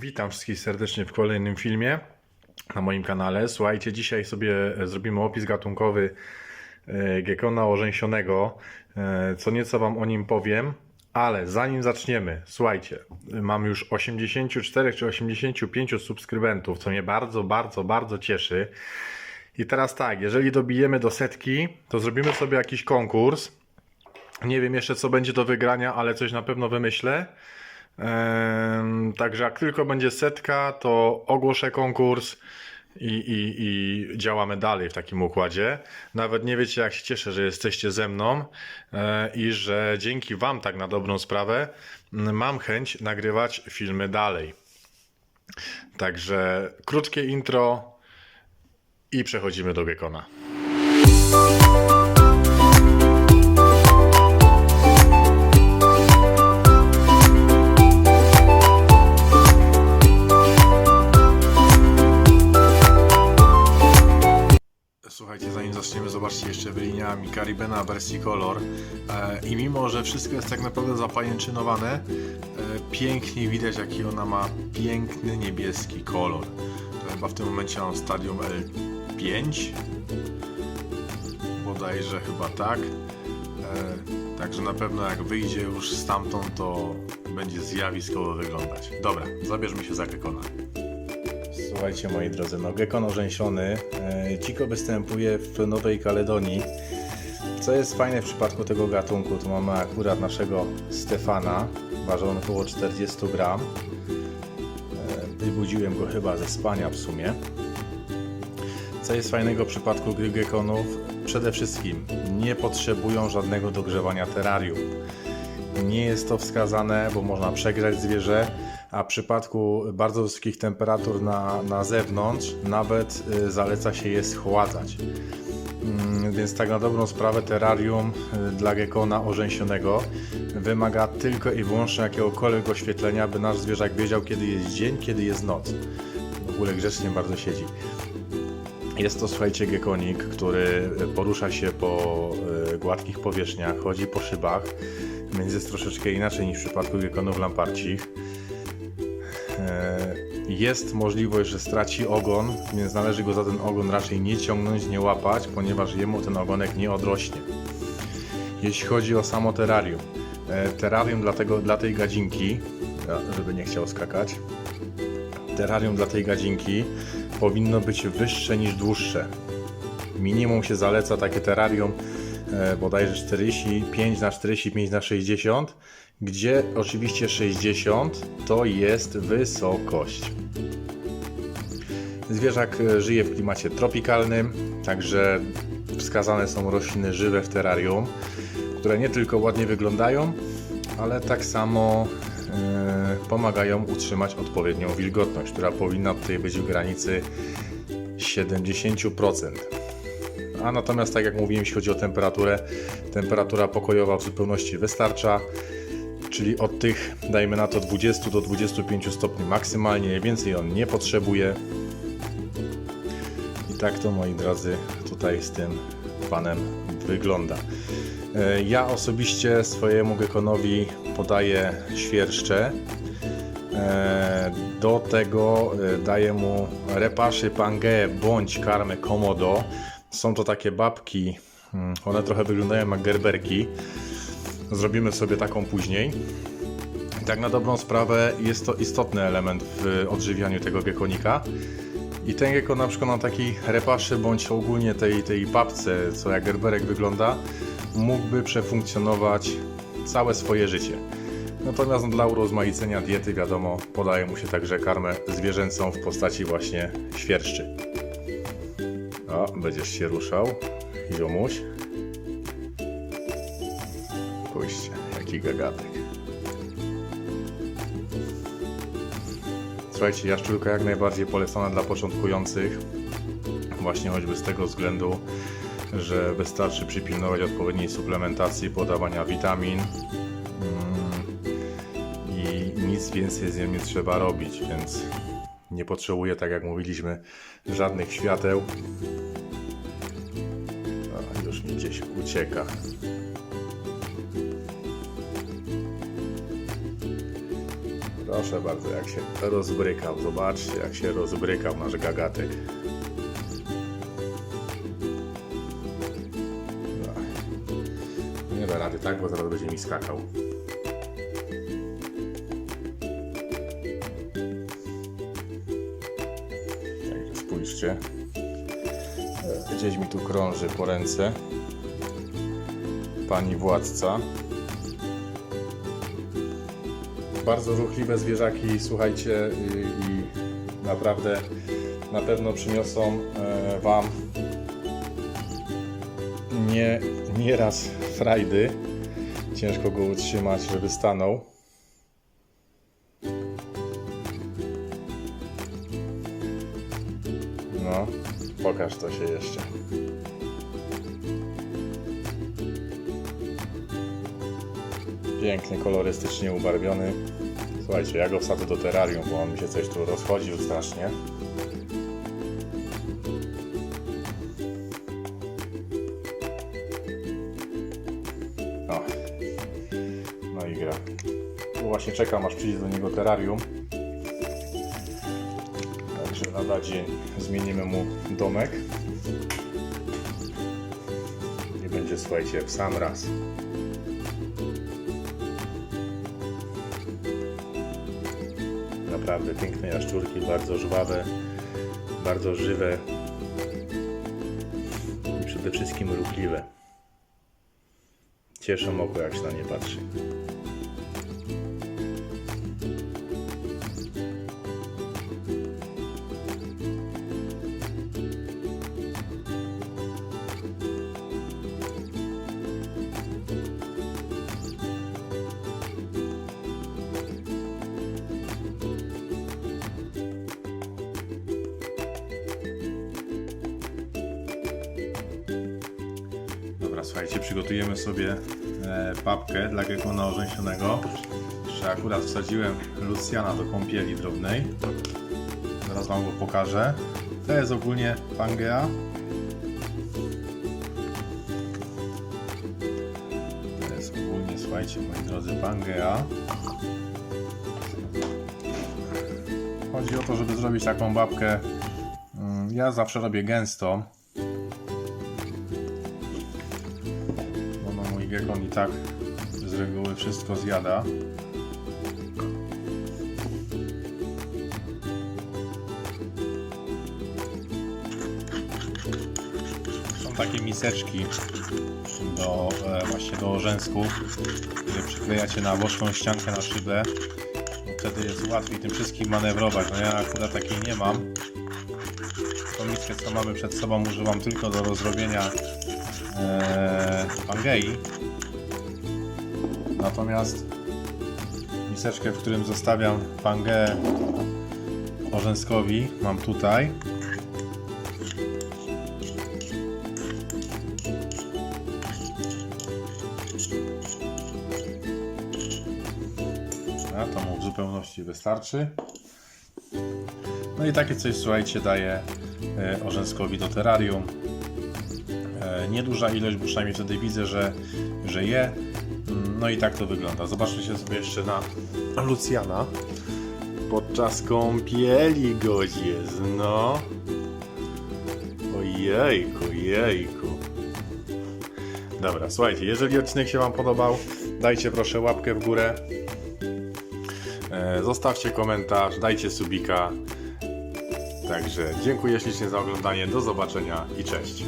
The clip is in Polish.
Witam wszystkich serdecznie w kolejnym filmie na moim kanale. Słuchajcie, dzisiaj sobie zrobimy opis gatunkowy e, gekona orzęsionego. E, Co nieco Wam o nim powiem, ale zanim zaczniemy, słuchajcie, mam już 84 czy 85 subskrybentów, co mnie bardzo, bardzo, bardzo cieszy. I teraz tak, jeżeli dobijemy do setki, to zrobimy sobie jakiś konkurs. Nie wiem jeszcze co będzie do wygrania, ale coś na pewno wymyślę. Także jak tylko będzie setka, to ogłoszę konkurs i, i, i działamy dalej w takim układzie. Nawet nie wiecie, jak się cieszę, że jesteście ze mną e, i że dzięki Wam, tak na dobrą sprawę, mam chęć nagrywać filmy dalej. Także krótkie intro i przechodzimy do Gekona. Zobaczcie jeszcze wyliniami Caribena wersji Color. E, I mimo, że wszystko jest tak naprawdę zapajęczynowane, e, pięknie widać, jaki ona ma piękny niebieski kolor. To chyba w tym momencie mam stadium L5. Bodajże chyba tak. E, Także na pewno jak wyjdzie już stamtąd, to będzie zjawiskowo wyglądać. Dobra, zabierzmy się za Gekona. Słuchajcie moi drodzy, no gekon orzęsiony e, dziko występuje w Nowej Kaledonii. Co jest fajne w przypadku tego gatunku, to mamy akurat naszego Stefana, waży on około 40 gram. E, Wybudziłem go chyba ze spania w sumie. Co jest fajnego w przypadku gry gekonów? Przede wszystkim nie potrzebują żadnego dogrzewania terrarium. Nie jest to wskazane, bo można przegrzać zwierzę, a w przypadku bardzo wysokich temperatur na, na zewnątrz nawet y, zaleca się je schładzać. Mm, Więc tak na dobrą sprawę terrarium y, dla gekona orzęsionego wymaga tylko i wyłącznie jakiegokolwiek oświetlenia, by nasz zwierzak wiedział kiedy jest dzień, kiedy jest noc. W ogóle grzecznie bardzo siedzi. Jest to, słuchajcie, gekonik, który porusza się po y, gładkich powierzchniach, chodzi po szybach, więc jest troszeczkę inaczej niż w przypadku gekonów lamparcich. E, Jest możliwość, że straci ogon, więc należy go za ten ogon raczej nie ciągnąć, nie łapać, ponieważ jemu ten ogonek nie odrośnie. Jeśli chodzi o samo terrarium, e, terrarium dla, tego, dla tej gadzinki, żeby nie chciał skakać, terrarium dla tej gadzinki powinno być wyższe niż dłuższe. Minimum się zaleca takie terrarium bodajże 45 na 45 na 60, gdzie oczywiście 60 to jest wysokość. Zwierzak e, żyje w klimacie tropikalnym, także wskazane są rośliny żywe w terrarium, które nie tylko ładnie wyglądają, ale tak samo e, pomagają utrzymać odpowiednią wilgotność, która powinna tutaj być w granicy 70%. A natomiast, tak jak mówiłem, jeśli chodzi o temperaturę, temperatura pokojowa w zupełności wystarcza, czyli od tych, dajmy na to 20 do 25 stopni maksymalnie, więcej on nie potrzebuje. I tak to, moi drodzy, tutaj z tym panem wygląda. E, Ja osobiście swojemu gekonowi podaję świerszcze. E, Do tego e, daję mu repaszy pangę bądź karmę komodo. Są to takie babki, mm, one trochę wyglądają jak gerberki. Zrobimy sobie taką później. Tak na dobrą sprawę jest to istotny element w odżywianiu tego gekonika. I ten gekon na przykład na takiej repaszy bądź ogólnie tej, tej babce, co jak gerberek wygląda, mógłby przefunkcjonować całe swoje życie. Natomiast dla urozmaicenia diety, wiadomo, podaje mu się także karmę zwierzęcą w postaci właśnie świerszczy. O, będziesz się ruszał, ziomuś. Spójrzcie, jaki gagatek. Słuchajcie, jaszczurka jak najbardziej polecana dla początkujących. Właśnie choćby z tego względu, że wystarczy przypilnować odpowiedniej suplementacji, podawania witamin mm, i nic więcej z nią nie trzeba robić, więc nie potrzebuje, tak jak mówiliśmy, żadnych świateł. A, już mi gdzieś ucieka. Proszę bardzo, jak się rozbrykał. Zobaczcie, jak się rozbrykał nasz gagatek. Nie da rady, tak? Bo zaraz będzie mi skakał. Także spójrzcie. E, Gdzieś mi tu krąży po ręce pani władca. Bardzo ruchliwe zwierzaki, słuchajcie, i, i naprawdę na pewno przyniosą e, Wam nie, nieraz frajdy. Ciężko go utrzymać, żeby stanął. No, pokaż to się jeszcze. Pięknie, kolorystycznie ubarwiony. Słuchajcie, ja go wsadzę do terrarium, bo on mi się coś tu rozchodził strasznie. No i gra. Tu właśnie czekam, aż przyjdzie do niego terrarium. Także lada dzień zmienimy mu domek. I będzie, słuchajcie, w sam raz. Naprawdę piękne jaszczurki, bardzo żwawe, bardzo żywe i przede wszystkim ruchliwe. Cieszą oko, jak się na nie patrzy. Słuchajcie, przygotujemy sobie e, papkę dla gekona orzęsionego. Jeszcze akurat wsadziłem Lucjana do kąpieli drobnej. Zaraz Wam go pokażę. To jest ogólnie Pangea. To jest ogólnie, słuchajcie, moi drodzy, Pangea. Chodzi o to, żeby zrobić taką babkę. mm, Ja zawsze robię gęstą. Gekon i tak z reguły wszystko zjada. Są takie miseczki do, e, właśnie do orzęsków, które przyklejacie na boczną ściankę na szybę. Wtedy jest łatwiej tym wszystkim manewrować. No ja akurat takiej nie mam. Tą miskę, co mamy przed sobą, używam tylko do rozrobienia e, Pangei. Natomiast miseczkę, w którym zostawiam Pangeę orzęskowi, mam tutaj. A to mu w zupełności wystarczy. No i takie coś, słuchajcie, daję e, orzęskowi do terrarium. E, nieduża ilość, bo przynajmniej wtedy widzę, że, że je. No i tak to wygląda. Zobaczmy się sobie jeszcze na Lucjana. Podczas kąpieli gość jest, no. Ojejku, jejku. Dobra, słuchajcie, jeżeli odcinek się Wam podobał, dajcie proszę łapkę w górę. E, Zostawcie komentarz, dajcie subika. Także dziękuję ślicznie za oglądanie, do zobaczenia i cześć.